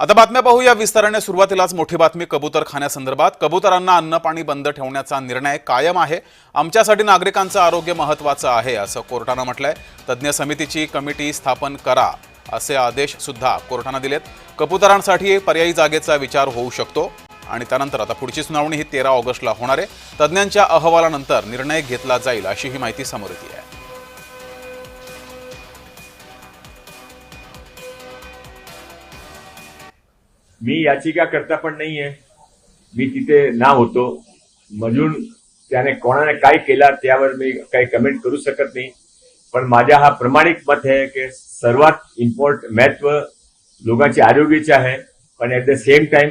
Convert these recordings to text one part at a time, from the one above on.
आता बातम्या पाहूया. विस्ताराने सुरुवातीलाच मोठी बातमी कबूतर खाण्यासंदर्भात. कबुतरांना अन्न पाणी बंद ठेवण्याचा निर्णय कायम आहे. आमच्यासाठी नागरिकांचं आरोग्य महत्त्वाचं आहे असं कोर्टानं म्हटलंय. तज्ज्ञ समितीची कमिटी स्थापन करा असे आदेश सुद्धा कोर्टानं दिलेत. कबुतरांसाठी पर्यायी जागेचा विचार होऊ शकतो. आणि त्यानंतर आता पुढची सुनावणी ही तेरा ऑगस्टला होणार आहे. तज्ज्ञांच्या अहवालानंतर निर्णय घेतला जाईल अशी ही माहिती समोर येते आहे. मी याचिका करता पण नाहीये. मी तिथे ना होतो. म्हणून त्याने कोणाने काय केला त्यावर मी काही कमेंट करू शकत नाही. पण माझ्या हा प्रमाणिक मत आहे की सर्वात इम्पॉर्ट महत्त्व लोकांचे आरोग्याचे आहे. पण ॲट द सेम टाइम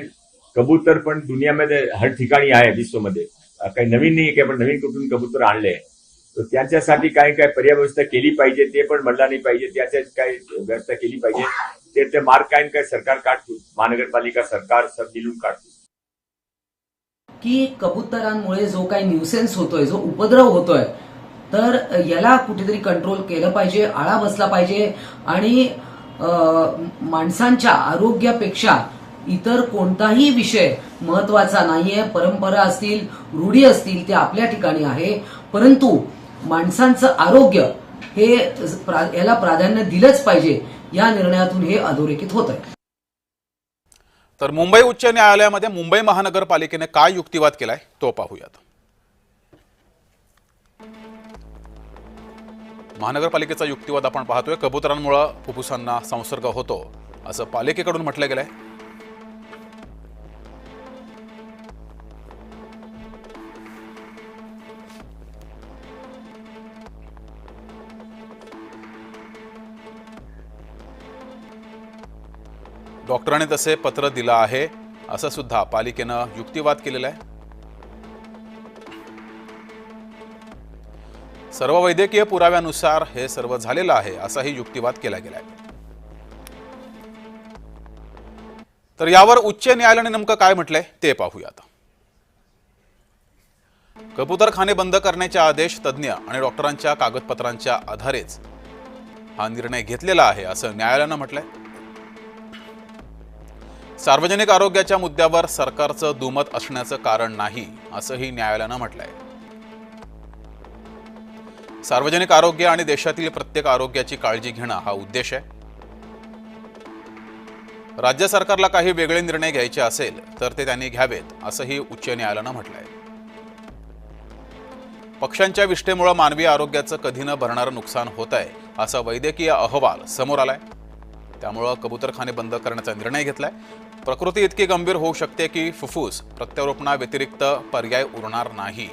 कबूतर पण दुनियामध्ये हर ठिकाणी आहे विश्वमध्ये. काही नवीन नाही की आपण नवीन कुठून कबूतर आणले. तर त्याच्यासाठी काय काय पर्याय व्यवस्था केली पाहिजे ते पण म्हणला नाही पाहिजे. त्याच्यात काय व्यवस्था केली पाहिजे. ते ते मार्ग काय काय सरकार काढतो महानगरपालिका सरकार सब मिळून काढतो की कबुतरांमुळे जो काही न्यूसेन्स होतोय जो उपद्रव होतोय तर याला कुठेतरी कंट्रोल केलं पाहिजे आळा बसला पाहिजे आणि माणसांच्या आरोग्यापेक्षा इतर कोणताही विषय महत्त्वाचा नाहीये. परंपरा असतील रूढी असतील ते आपल्या ठिकाणी आहे. परंतु माणसांचं आरोग्य हे याला प्राधान्य दिलंच पाहिजे. या निर्णयातून हे अधोरेखित होत आहे तर मुंबई उच्च न्यायालयामध्ये मुंबई महानगरपालिकेने काय युक्तिवाद केलाय तो पाहूयात. महानगरपालिकेचा युक्तिवाद आपण पाहतोय. कबुतरांमुळे फुफ्फुसांना संसर्ग होतो असं पालिकेकडून म्हटलं गेलंय. डॉक्टरांनी तसे पत्र दिलं आहे असं सुद्धा पालिकेनं युक्तिवाद केलेला आहे. सर्व वैद्यकीय पुराव्यानुसार हे सर्व झालेलं आहे असाही युक्तिवाद केला गेलाय. तर यावर उच्च न्यायालयाने नेमकं काय म्हटलंय ते पाहूयात कबूतरखाने बंद करण्याचे आदेश तज्ज्ञ आणि डॉक्टरांच्या कागदपत्रांच्या आधारेच हा निर्णय घेतलेला आहे असं न्यायालयानं म्हटलंय. सार्वजनिक आरोग्याच्या मुद्द्यावर सरकारचं दुमत असण्याचं कारण नाही असंही न्यायालयानं म्हटलंय. सार्वजनिक आरोग्य आणि देशातील प्रत्येक आरोग्याची काळजी घेणं हा उद्देश आहे. राज्य सरकारला काही वेगळे निर्णय घ्यायचे असेल तर ते त्यांनी घ्यावेत असंही उच्च न्यायालयानं म्हटलंय. पक्ष्यांच्या विष्ठेमुळे मानवी आरोग्याचं कधी न भरणारं नुकसान होत आहे असा वैद्यकीय अहवाल समोर आलाय. त्यामुळं कबूतरखाने बंद करण्याचा निर्णय घेतलाय. प्रकृती इतकी गंभीर होऊ शकते की फुफ्फुस प्रत्यारोपणाव्यतिरिक्त पर्याय उरणार नाही.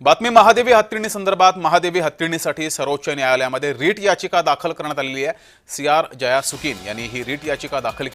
बातमी महादेवी हत्तीणी संदर्भात महादेवी हत्तीणीसाठी सर्वोच्च न्यायालयामध्ये रीट याचिका दाखल करण्यात आलेली आहे. सी आर जया सुकीन यांनी ही रीट याचिका दाखल